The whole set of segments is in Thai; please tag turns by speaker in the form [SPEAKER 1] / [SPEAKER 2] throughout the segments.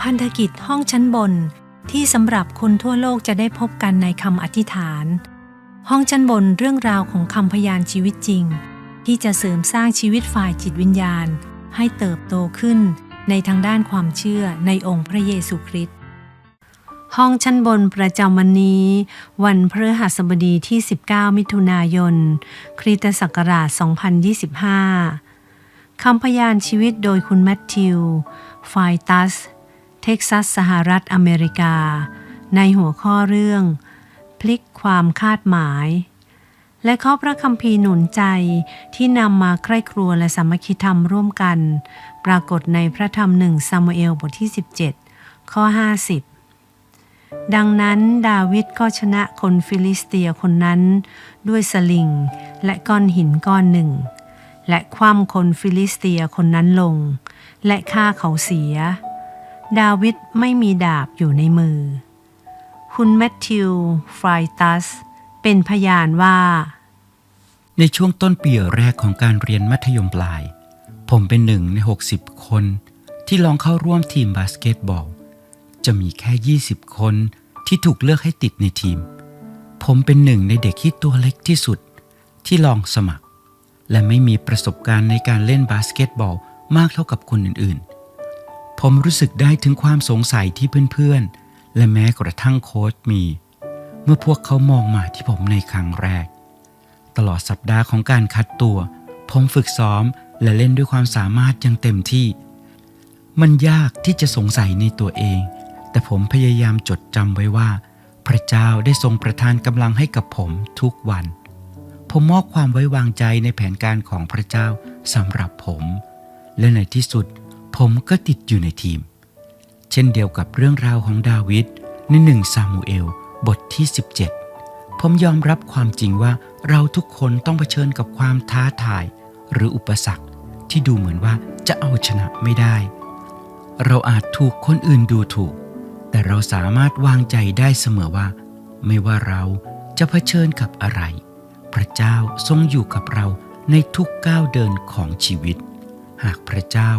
[SPEAKER 1] พันธกิจห้องชั้นบนที่สำหรับคนทั่วโลกจะได้พบกันในคำอธิษฐาน ห้องชั้นบนเรื่องราวของคำพยานชีวิตจริง ที่จะเสริมสร้างชีวิตฝ่ายจิตวิญญาณ ให้เติบโตขึ้นในทางด้านความเชื่อในองค์พระเยซูคริสต์ห้องชั้นบนประจำวันนี้ วันพฤหัสบดีที่ 19 มิถุนายน คริสตศักราช 2025 คำพยานชีวิตโดยคุณแมทธิวไฟตัส เท็กซัสสหรัฐอเมริกา ในหัวข้อเรื่อง พลิกความคาดหมาย และข้อพระคัมภีร์หนุนใจที่นำมาใคร่ครัวและสามัคคีธรรมร่วมกัน ปรากฏในพระธรรมหนึ่งซามูเอลบทที่ 17 ข้อ 50 ดังนั้นดาวิดก็ชนะคนฟิลิสเตียคนนั้น ด้วยสลิงและก้อนหินก้อนหนึ่ง และคว่ำคนฟิลิสเตียคนนั้นลง และฆ่าเขาเสีย ดาวิดไม่มีดาบอยู่ในมือ คุณแมทธิวฟรายตัส เป็นพยานว่า
[SPEAKER 2] ในช่วงต้นปีแรกของการเรียนมัธยมปลาย ผมเป็นหนึ่งใน 60 คน ที่ลองเข้าร่วมทีมบาสเกตบอล จะมีแค่ 20 คนที่ถูกเลือกให้ติดในทีม ผมเป็นหนึ่งในเด็กที่ตัวเล็กที่สุด ที่ลองสมัคร และไม่มีประสบการณ์ในการเล่นบาสเกตบอลมากเท่ากับคนอื่นๆ ผมรู้สึกได้ถึงความสงสัยที่เพื่อนๆ และแม้กระทั่งโค้ชมี เมื่อพวกเขามองมาที่ผมในครั้งแรก ตลอดสัปดาห์ของการคัดตัว ผมฝึกซ้อมและเล่นด้วยความสามารถอย่างเต็มที่ มันยากที่จะสงสัยในตัวเอง แต่ผมพยายามจดจำไว้ว่า พระเจ้าได้ทรงประทานกำลังให้กับผมทุกวัน ผมมอบความไว้วางใจในแผนการของพระเจ้าสำหรับผม และในที่สุด ผมก็ติดอยู่ในทีม เช่นเดียวกับเรื่องราวของดาวิดในหนึ่งซามูเอล บทที่ 17 ผมยอมรับความจริงว่าเราทุกคนต้องเผชิญกับความท้าทาย หรืออุปสรรคที่ดูเหมือนว่าจะเอาชนะไม่ได้ เราอาจถูกคนอื่นดูถูก แต่เราสามารถวางใจได้เสมอว่า ไม่ว่าเราจะเผชิญกับอะไร พระเจ้าทรงอยู่กับเราในทุกก้าวเดินของชีวิต หากพระเจ้า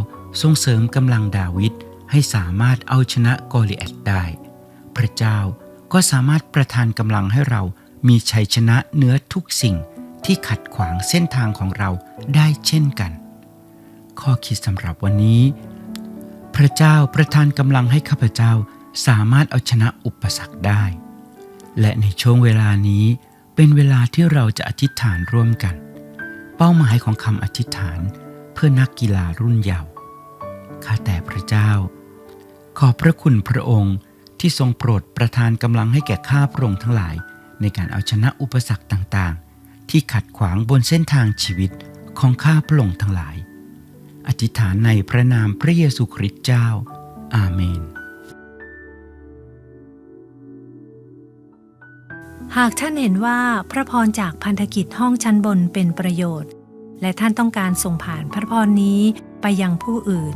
[SPEAKER 2] ทรงเสริมกำลังดาวิดให้สามารถเอาชนะโกลิแอตได้ พระเจ้าก็สามารถประทานกำลังให้เรามีชัยชนะเหนือทุกสิ่งที่ขัดขวางเส้นทางของเราได้เช่นกัน ข้อคิดสำหรับวันนี้ พระเจ้าประทานกำลังให้ข้าพเจ้าสามารถเอาชนะอุปสรรคได้ และในช่วงเวลานี้เป็นเวลาที่เราจะอธิษฐานร่วมกัน เป้าหมายของคำอธิษฐานเพื่อนักกีฬารุ่นเยาว์ ข้าแต่พระเจ้า ขอบพระคุณพระองค์ที่ทรงโปรดประทานกำลังให้แก่ข้าพระองค์ทั้งหลาย ในการเอาชนะอุปสรรคต่างๆ ที่ขัดขวางบนเส้นทางชีวิตของข้าพระองค์ทั้งหลาย อธิษฐานในพระนามพระเยซูคริสต์เจ้า อาเมน
[SPEAKER 1] หากท่านเห็นว่าพระพรจากพันธกิจห้องชั้นบนเป็นประโยชน์ และท่านต้องการส่งผ่านพระพรนี้ไปยังผู้อื่น